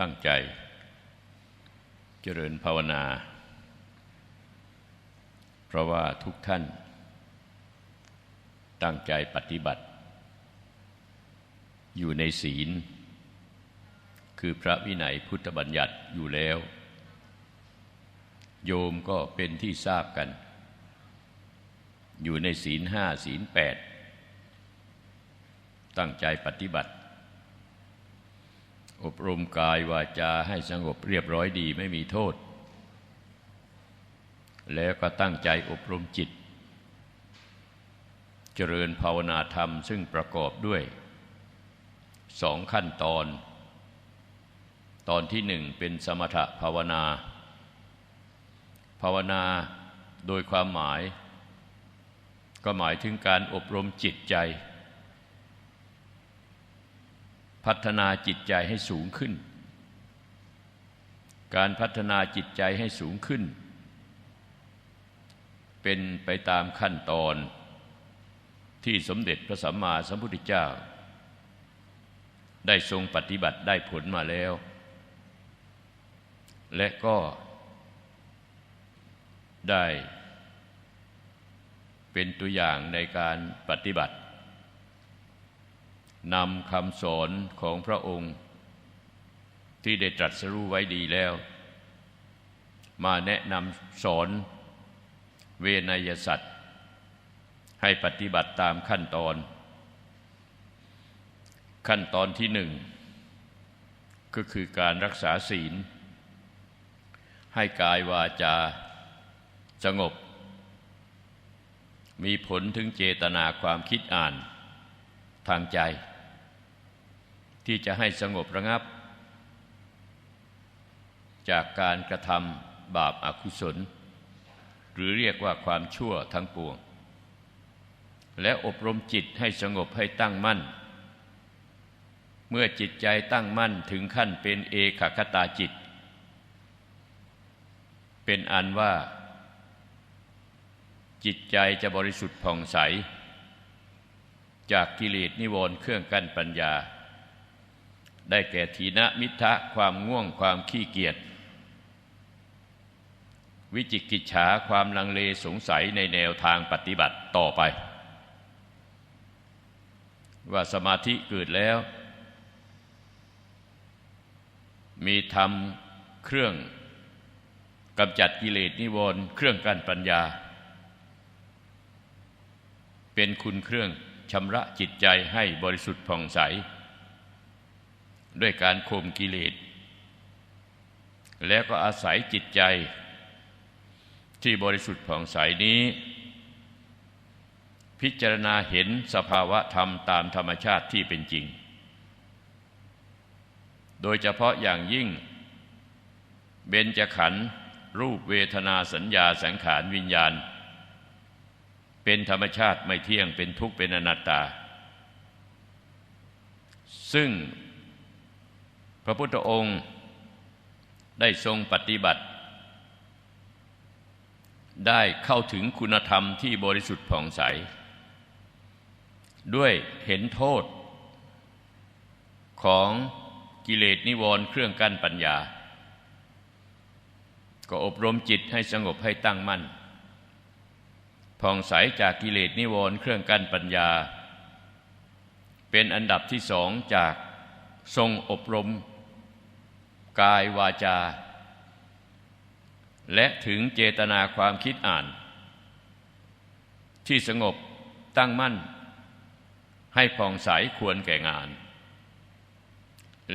ตั้งใจ เจริญภาวนา เพราะว่าทุกท่าน ตั้งใจปฏิบัติ อยู่ในศีล คือพระวินัยพุทธบัญญัติอยู่แล้ว โยมก็เป็นที่ทราบกัน อยู่ในศีลห้าศีลแปดตั้งใจปฏิบัติ อบรมกายวาจาให้สงบเรียบร้อยดีไม่มีโทษ แล้วก็ตั้งใจอบรมจิต เจริญภาวนาธรรมซึ่งประกอบด้วยสองขั้นตอน ตอนที่หนึ่งเป็นสมถภาวนา ภาวนาโดยความหมาย ก็หมายถึงการอบรมจิตใจ พัฒนาจิตใจให้สูงขึ้น การพัฒนาจิตใจให้สูงขึ้น เป็นไปตามขั้นตอนที่สมเด็จพระสัมมาสัมพุทธเจ้า ได้ทรงปฏิบัติได้ผลมาแล้ว และก็ได้เป็นตัวอย่างในการปฏิบัติ นำคำสอนของพระองค์ ที่ได้ตรัสรู้ไว้ดีแล้ว มาแนะนำสอนเวนยสัตว์ ให้ปฏิบัติตามขั้นตอน ขั้นตอนที่หนึ่ง ก็คือการรักษาศีล ให้กายวาจาสงบ มีผลถึงเจตนาความคิดอ่านทางใจ ที่จะให้สงบระงับ จากการกระทำบาปอากุศล หรือเรียกว่าความชั่วทั้งปวง และอบรมจิตให้สงบให้ตั้งมั่น เมื่อจิตใจตั้งมั่นถึงขั้นเป็นเอกคตาจิต เป็นอันว่าจิตใจจะบริสุทธิ์ผ่องใส จากกิเลสนิวรณ์เครื่องกั้นปัญญา ได้แก่ทีนะมิทะความง่วงความขี้เกียจ วิจิกิจฉาความลังเลสงสัยในแนวทางปฏิบัติต่อไป ว่าสมาธิเกิดแล้ว มีธรรมเครื่องกำจัดกิเลสนิวรณ์เครื่องกั้นปัญญา เป็นคุณเครื่องชำระจิตใจให้บริสุทธิ์ผ่องใส ด้วยการข่มกิเลส แล้วก็อาศัยจิตใจ ที่บริสุทธิ์ผ่องใสนี้ พิจารณาเห็นสภาวะธรรมตามธรรมชาติที่เป็นจริง โดยเฉพาะอย่างยิ่ง เบญจขันธ์รูปเวทนาสัญญาสังขารวิญญาณ เป็นธรรมชาติไม่เที่ยงเป็นทุกข์เป็นอนัตตา ซึ่ง พระพุทธองค์ได้ทรงปฏิบัติ ได้เข้าถึงคุณธรรมที่บริสุทธิ์ผ่องใส ด้วยเห็นโทษ ของกิเลสนิวรณ์เครื่องกั้นปัญญา ก็อบรมจิตให้สงบให้ตั้งมั่นผ่องใสจากกิเลสนิวรณ์เครื่องกั้นปัญญา เป็นอันดับที่สองจากทรงอบรม กายวาจา และถึงเจตนาความคิดอ่าน ที่สงบตั้งมั่น ให้ผ่องใสควรแก่งาน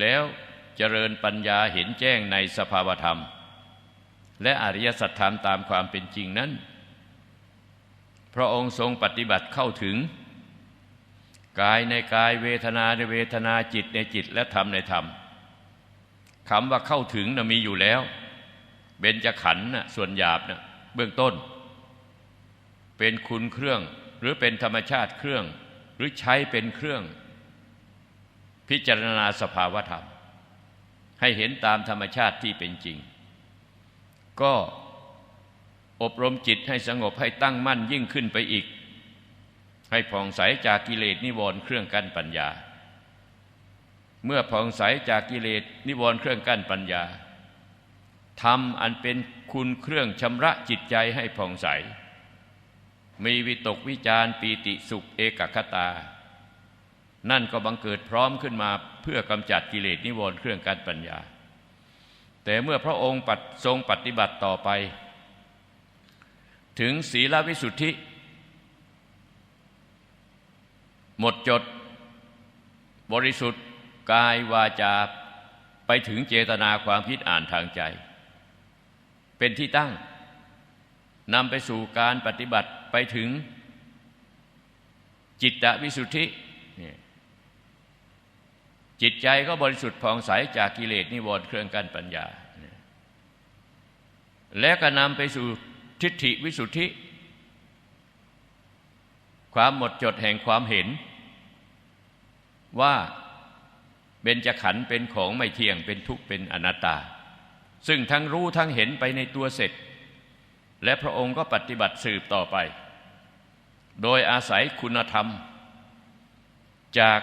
แล้วเจริญปัญญาเห็นแจ้งในสภาวธรรม และอริยสัจธรรมตามความเป็นจริงนั้น พระองค์ทรงปฏิบัติเข้าถึง กายในกายเวทนาในเวทนาจิตในจิตและธรรมในธรรม คำว่าเข้าถึงนะมีอยู่แล้ว เบญจขันธ์นะส่วนหยาบนะเบื้องต้น เป็นคุณเครื่อง หรือเป็นธรรมชาติเครื่อง หรือใช้เป็นเครื่อง พิจารณาสภาวธรรม ให้เห็นตามธรรมชาติที่เป็นจริง ก็อบรมจิตให้สงบให้ตั้งมั่นยิ่งขึ้นไปอีก ให้ผ่องใสจากกิเลสนิวรณ์เครื่องกั้นปัญญา เมื่อผ่องใสจากกิเลสนิวรณ์เครื่องกั้นปัญญาทำอันเป็นคุณเครื่องชำระจิตใจให้ผ่องใส มีวิตกวิจารปีติสุขเอกคตา นั่นก็บังเกิดพร้อมขึ้นมาเพื่อกำจัดกิเลสนิวรณ์เครื่องกั้นปัญญา แต่เมื่อพระองค์ทรงปฏิบัติต่อไป ถึงศีลวิสุทธิ หมดจดบริสุทธิ์ กายวาจาไปถึงเจตนาความคิดอ่านทางใจ เป็นที่ตั้งนำไปสู่การปฏิบัติไปถึงจิตตวิสุทธิจิตใจก็บริสุทธิ์ผ่องใสจากกิเลสนิวรณ์เครื่องกั้นปัญญา และก็นำไปสู่ทิฏฐิวิสุทธิ ความหมดจดแห่งความเห็นว่า เบญจขันธ์เป็นของไม่เที่ยงเป็นทุกข์เป็นอนัตตา ซึ่งทั้งรู้ทั้งเห็นไปในตัวเสร็จ และพระองค์ก็ปฏิบัติสืบต่อไป โดยอาศัยคุณธรรม จาก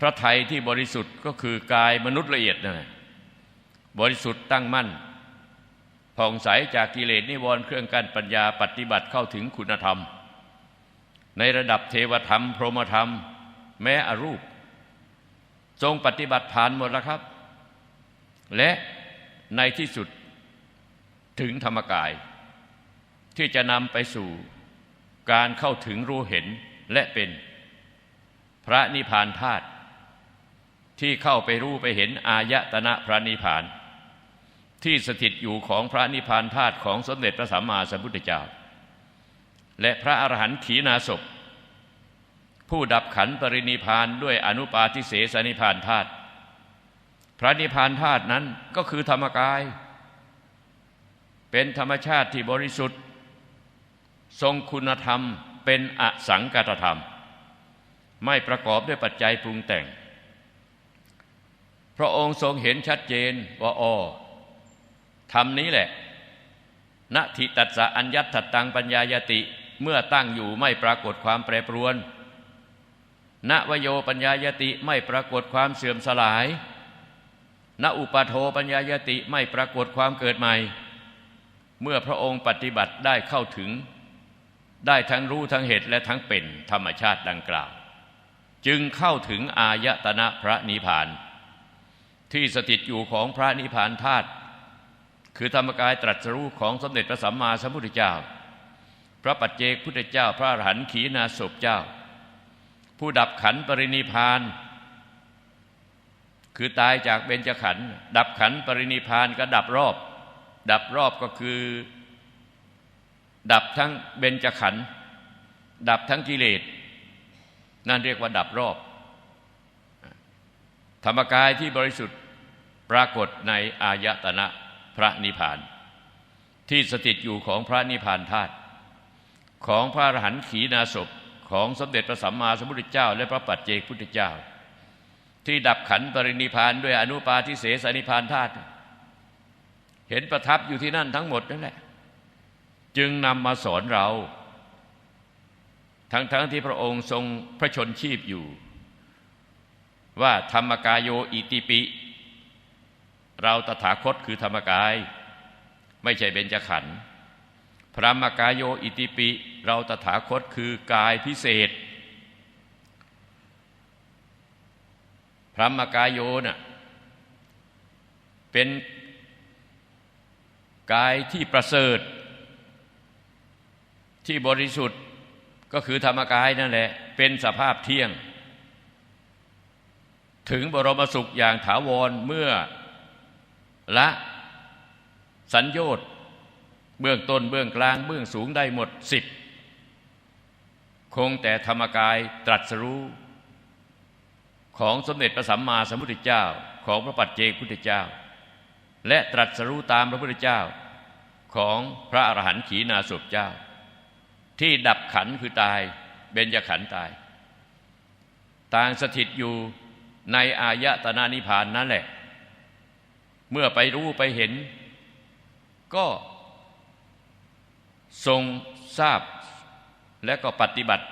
พระไทยที่บริสุทธิ์ก็คือกายมนุษย์ละเอียดนะบริสุทธิ์ตั้งมั่นผ่องใสจากกิเลสนิวรณ์เครื่องกั้นปัญญาปฏิบัติเข้าถึงคุณธรรม ในระดับเทวธรรม พรหมธรรม แม้อรูป ทรงปฏิบัติผ่านหมดแล้วครับ และในที่สุดถึงธรรมกาย ที่จะนำไปสู่การเข้าถึงรู้เห็นและเป็นพระนิพพานธาตุที่เข้าไปรู้ไปเห็นอายตนะพระนิพพาน ที่สถิตอยู่ของพระนิพพานธาตุของสมเด็จพระสัมมาสัมพุทธเจ้า และพระอรหันต์ขีณาสพ ผู้ดับขันปรินิพานด้วยอนุปาทิเสสนิพานธาตุพระนิพานธาตุนั้นก็คือธรรมกาย เป็นธรรมชาติที่บริสุทธิ์ ทรงคุณธรรมเป็นอสังกัตธรรม ไม่ประกอบด้วยปัจจัยปรุงแต่ง พระองค์ทรงเห็นชัดเจนว่าอ๋อธรรมนี้แหละณทิตัสสะอัญญัตถตังปัญญายติเมื่อตั้งอยู่ไม่ปรากฏความแปรปรวน ณวโยปัญญายติไม่ปรากฏความเสื่อมสลาย ณอุปโทปัญญายติไม่ปรากฏความเกิดใหม่ เมื่อพระองค์ปฏิบัติได้เข้าถึง ได้ทั้งรู้ทั้งเหตุและทั้งเป็นธรรมชาติดังกล่าว จึงเข้าถึงอายตนะพระนิพพาน ที่สถิตอยู่ของพระนิพพานธาตุคือธรรมกายตรัสรู้ของสมเด็จพระสัมมาสัมพุทธเจ้า พระปัจเจกพุทธเจ้า พระอรหันต์ขีณาสพเจ้า ผู้ดับขันปรินิพาน คือตายจากเบญจขันดับขันปรินิพานก็ดับรอบ ดับรอบก็คือ ดับทั้งเบญจขันดับทั้งกิเลสนั่นเรียกว่าดับรอบ ธรรมกายที่บริสุทธิ์ปรากฏในอายตนะพระนิพพาน ที่สถิตอยู่ของพระนิพพานธาตุของพระอรหันต์ขีณาศพ ของสมเด็จพระสัมมาสัมพุทธเจ้า และพระปัจเจกพุทธเจ้า ที่ดับขันปรินิพานด้วยอนุปาทิเสสนิพานธาตุเห็นประทับอยู่ที่นั่นทั้งหมดนั่นแหละ จึงนำมาสอนเรา ทั้งๆทที่พระองค์ทรงพระชนชีพอยู่ ว่าธรรมกายโยอิติปิ เราตถาคตคือธรรมกาย ไม่ใช่เบญจขันธ์ พระมกายโยอิติปิ เราตถาคตคือกายพิเศษ พระมกายโยนะ่ะเป็นกายที่ประเสริฐ ที่บริสุทธิ์ก็คือธรรมกายนั่นแหละ เป็นสภาพเที่ยง ถึงบรมสุขอย่างถาวรเมื่อละสัญญต์ เบื้องต้นเบื้องกลางเบื้องสูงได้หมดสิบคงแต่ธรรมกายตรัสรู้ ของสมเด็จพระสัมมาสัมพุทธเจ้าของพระปัจเจกพุทธเจ้า และตรัสรู้ตามพระพุทธเจ้าของพระอรหันต์ขีณาสพเจ้า ที่ดับขันคือตายเบญจขันตาย ต่างสถิตอยู่ในอายตนานิพานนั่นแหละ เมื่อไปรู้ไปเห็น ก็ ทรงทราบและก็ปฏิบัติ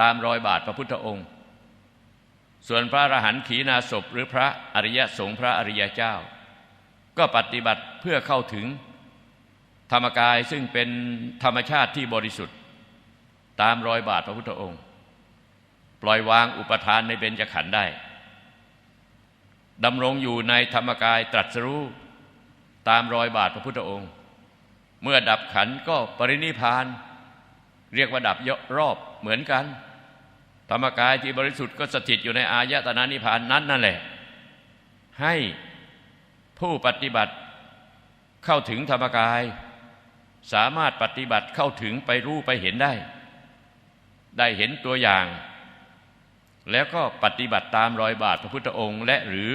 ตามรอยบาทพระพุทธองค์ ส่วนพระอรหันต์ขีณาศพหรือพระอริยสงฆ์พระอริยเจ้า ก็ปฏิบัติเพื่อเข้าถึงธรรมกายซึ่งเป็นธรรมชาติที่บริสุทธิ์ ตามรอยบาทพระพุทธองค์ ปล่อยวางอุปทานในเบญจขันธ์ได้ดำรงอยู่ในธรรมกายตรัสรู้ตามรอยบาทพระพุทธองค์ เมื่อดับขันก็ปรินิพาน เรียกว่าดับยรอบเหมือนกัน ธรรมกายที่บริสุทธิ์ก็สถิตอยู่ในอายตนะนิพานนั้นนั่นแหละ ให้ผู้ปฏิบัติเข้าถึงธรรมกาย สามารถปฏิบัติเข้าถึงไปรู้ไปเห็นได้ ได้เห็นตัวอย่าง แล้วก็ปฏิบัติตามรอยบาทพระพุทธองค์ และหรือ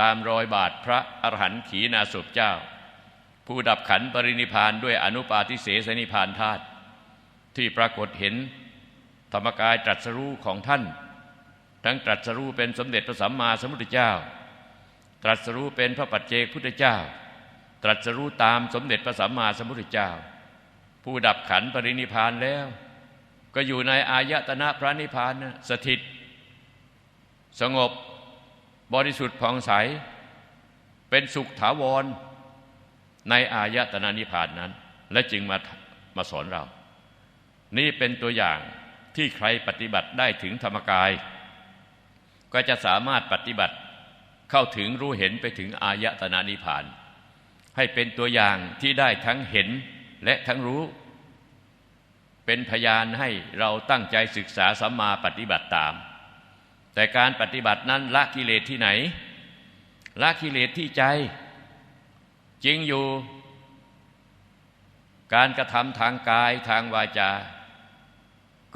ตามรอยบาทพระอรหันต์ขีณาสพเจ้า ผู้ดับขันปรินิพานด้วยอนุปาทิเสสนิพานธาตุที่ปรากฏเห็นธรรมกายตรัสรู้ของท่าน ทั้งตรัสรู้เป็นสมเด็จพระสัมมาสัมพุทธเจ้า ตรัสรู้เป็นพระปัจเจกพุทธเจ้า ตรัสรู้ตามสมเด็จพระสัมมาสัมพุทธเจ้า ผู้ดับขันปรินิพานแล้ว ก็อยู่ในอายตนะพระนิพพานนะสถิต สงบบริสุทธิ์ผ่องใส เป็นสุขถาวร ในอายตนะนิพพานนั้น และจึงมามาสอนเรา นี่เป็นตัวอย่างที่ใครปฏิบัติได้ถึงธรรมกาย ก็จะสามารถปฏิบัติเข้าถึงรู้เห็นไปถึงอายตนะนิพพาน ให้เป็นตัวอย่างที่ได้ทั้งเห็นและทั้งรู้ เป็นพยานให้เราตั้งใจศึกษาสัมมาปฏิบัติตาม แต่การปฏิบัตินั้นละกิเลสที่ไหนละกิเลสที่ใจ จริงอยู่ การกระทำทางกายทางวาจา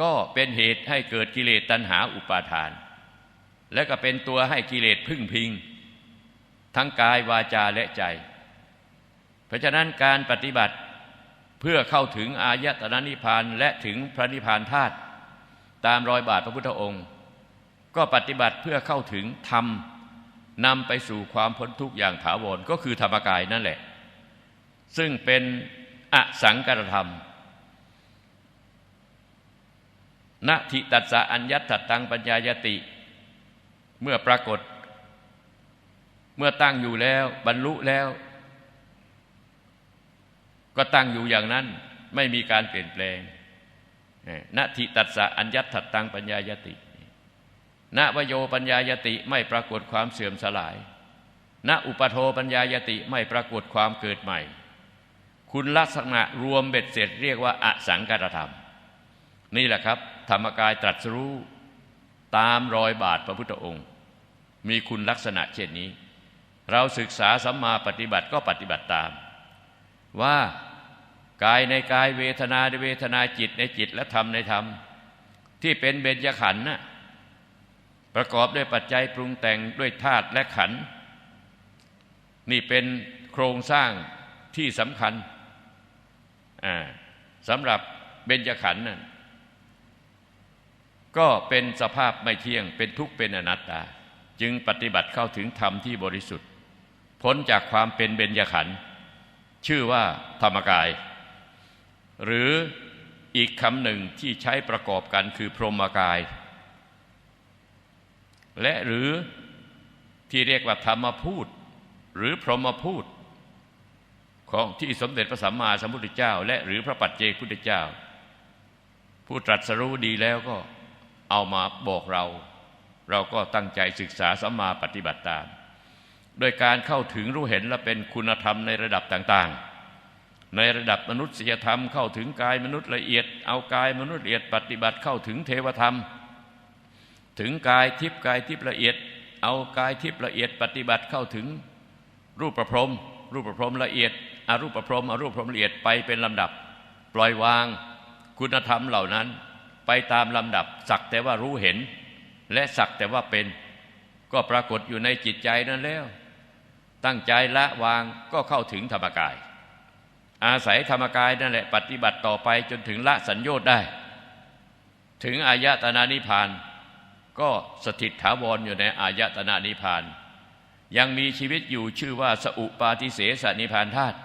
ก็เป็นเหตุให้เกิดกิเลสตัณหาอุปาทาน และก็เป็นตัวให้กิเลสพึ่งพิง ทั้งกายวาจาและใจ เพราะฉะนั้นการปฏิบัติเพื่อเข้าถึงอายตนะนิพพานและถึงพระนิพพานธาตุตามรอยบาทพระพุทธองค์ ก็ปฏิบัติเพื่อเข้าถึงธรรม นำไปสู่ความพ้นทุกข์อย่างถาวรก็คือธรรมกายนั่นแหละ ซึ่งเป็นอสังกรธรรมณทิตัสสะอัญญัตตังปัญญายติ เมื่อปรากฏ เมื่อตั้งอยู่แล้วบรรลุแล้ว ก็ตั้งอยู่อย่างนั้นไม่มีการเปลี่ยนแปลงณทิตัสสะอัญญัตตังปัญญายติ ณวโยปัญญายติไม่ปรากฏความเสื่อมสลาย ณอุปโทปัญญายติไม่ปรากฏความเกิดใหม่ คุณลักษณะรวมเบ็ดเสร็จเรียกว่าอสังกัตธรรม นี่แหละครับ ธรรมกายตรัสรู้ ตามรอยบาทพระพุทธองค์ มีคุณลักษณะเช่นนี้ เราศึกษาสัมมาปฏิบัติก็ปฏิบัติตาม ว่ากายในกายเวทนาในเวทนาจิตในจิตและธรรมในธรรม ที่เป็นเบญจขันธ์น่ะ ประกอบด้วยปัจจัยปรุงแต่งด้วยธาตุและขัน นี่เป็นโครงสร้างที่สำคัญสำหรับเบญจขันธ์นั่นก็เป็นสภาพไม่เที่ยงเป็นทุกข์เป็นอนัตตา จึงปฏิบัติเข้าถึงธรรมที่บริสุทธิ์ พ้นจากความเป็นเบญจขันธ์ชื่อว่าธรรมกาย หรืออีกคำหนึ่งที่ใช้ประกอบกันคือพรหมกาย และหรือที่เรียกว่าธรรมพูด หรือพรหมพูด ของที่สมเด็จพระสัมมาสัมพุทธเจ้า และหรือพระปัจเจกพุทธเจ้า ผู้ตรัสรู้ดีแล้วก็เอามาบอกเรา เราก็ตั้งใจศึกษาสัมมาปฏิบัติตาม โดยการเข้าถึงรู้เห็นและเป็นคุณธรรมในระดับต่างๆในระดับมนุษยธรรมเข้าถึงกายมนุษย์ละเอียด เอากายมนุษย์ละเอียดปฏิบัติเข้าถึงเทวธรรม ถึงกายทิพย์กายทิพย์ละเอียด เอากายทิพย์ละเอียด ปฏิบัติเข้าถึงรูปประพรม รูปประพรมละเอียดอารูปประพรมอารูปประพรมละเอียดไปเป็นลำดับ ปล่อยวางคุณธรรมเหล่านั้น ไปตามลำดับ สักแต่ว่ารู้เห็น และสักแต่ว่าเป็น ก็ปรากฏอยู่ในจิตใจนั้นแล้ว ตั้งใจละวางก็เข้าถึงธรรมกาย อาศัยธรรมกายนั่นแหละปฏิบัติต่อไปจนถึงละสัญญต์ได้ ถึงอายตนานิพาน ก็สถิตถาวรออยู่ในอายตนะนิพาน ยังมีชีวิตอยู่ชื่อว่าสอุปาทิเสสนิพานธาตุ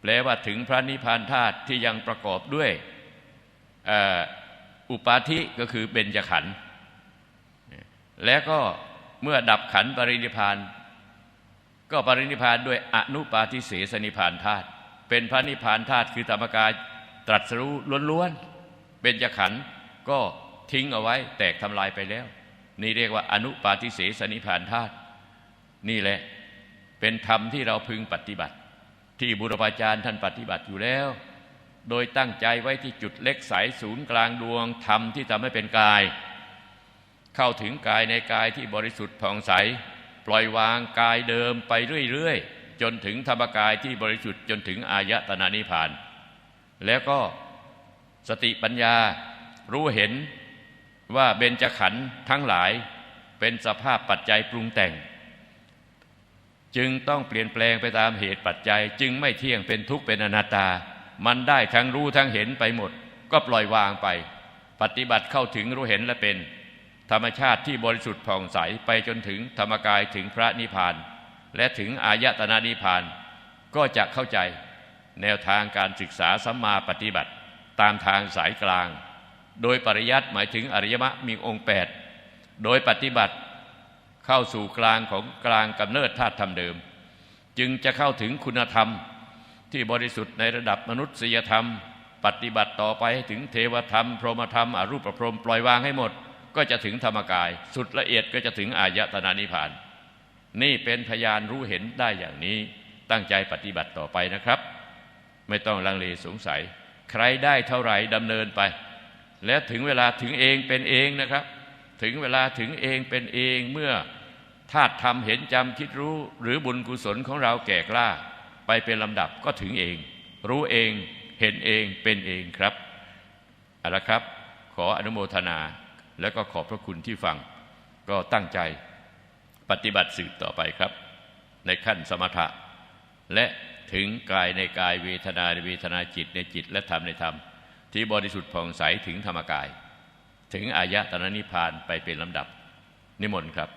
แปลว่าถึงพระนิพานธาตุที่ยังประกอบด้วยอุปาทิก็คือเบญจขันธ์แล้วก็เมื่อดับขันธ์ปรินิพาน ก็ปรินิพานด้วยอนุปาทิเสสนิพานธาตุเป็นพระนิพานธาตุคือธรรมกายตรัสรู้ล้วนๆเป็นจขันธ์ก็ ทิ้งเอาไว้ แตกทำลายไปแล้ว นี่เรียกว่าอนุปาทิเสสนิพานธาตุนี่แหละเป็นธรรมที่เราพึงปฏิบัติ ที่บุรพาจารย์ท่านปฏิบัติอยู่แล้ว โดยตั้งใจไว้ที่จุดเล็กใสศูนย์กลางดวงธรรมที่ทำให้เป็นกาย เข้าถึงกายในกายที่บริสุทธิ์ผ่องใส ปล่อยวางกายเดิมไปเรื่อยๆจนถึงธรรมกายที่บริสุทธิ์จนถึงอายตนะนิพาน แล้วก็สติปัญญารู้เห็น ว่าเบญจขันธ์ทั้งหลายเป็นสภาพปัจจัยปรุงแต่ง จึงต้องเปลี่ยนแปลงไปตามเหตุปัจจัย จึงไม่เที่ยงเป็นทุกข์เป็นอนัตตา มันได้ทั้งรู้ทั้งเห็นไปหมด ก็ปล่อยวางไป ปฏิบัติเข้าถึงรู้เห็นและเป็น ธรรมชาติที่บริสุทธิ์ผ่องใสไปจนถึงธรรมกายถึงพระนิพพาน และถึงอายตนะนิพพาน ก็จะเข้าใจ แนวทางการศึกษาสัมมาปฏิบัติ ตามทางสายกลาง โดยปริยัติหมายถึงอริยมรรคมีองค์ 8 โดยปฏิบัติเข้าสู่กลางของกลางกำเนิดธาตุธรรมเดิม จึงจะเข้าถึงคุณธรรมที่บริสุทธิ์ในระดับมนุษยธรรม ปฏิบัติต่อไปให้ถึงเทวธรรม พรหมธรรม อรูปประพรหมปล่อยวางให้หมด ก็จะถึงธรรมกาย สุดละเอียดก็จะถึงอายตนานิพพาน นี่เป็นพยานรู้เห็นได้อย่างนี้ตั้งใจปฏิบัติต่อไปนะครับ ไม่ต้องลังเลสงสัย ใครได้เท่าไหร่ดำเนินไป และถึงเวลาถึงเองเป็นเองนะครับ ถึงเวลาถึงเองเป็นเองเมื่อธาตุธรรมเห็นจำคิดรู้ หรือบุญกุศลของเราแก่กล้า ไปเป็นลำดับก็ถึงเอง รู้เองเห็นเองเป็นเองครับเอาละครับ ขออนุโมทนาแล้วก็ขอบพระคุณที่ฟัง ก็ตั้งใจปฏิบัติสืบต่อไปครับ ในขั้นสมถะ และถึงกายในกายเวทนาในเวทนาจิตในจิตและธรรมในธรรม ที่บริสุทธิ์ผ่องใสถึงธรรมกาย ถึงอายะตนะนิพพานไปเป็นลำดับนิมนต์ครับ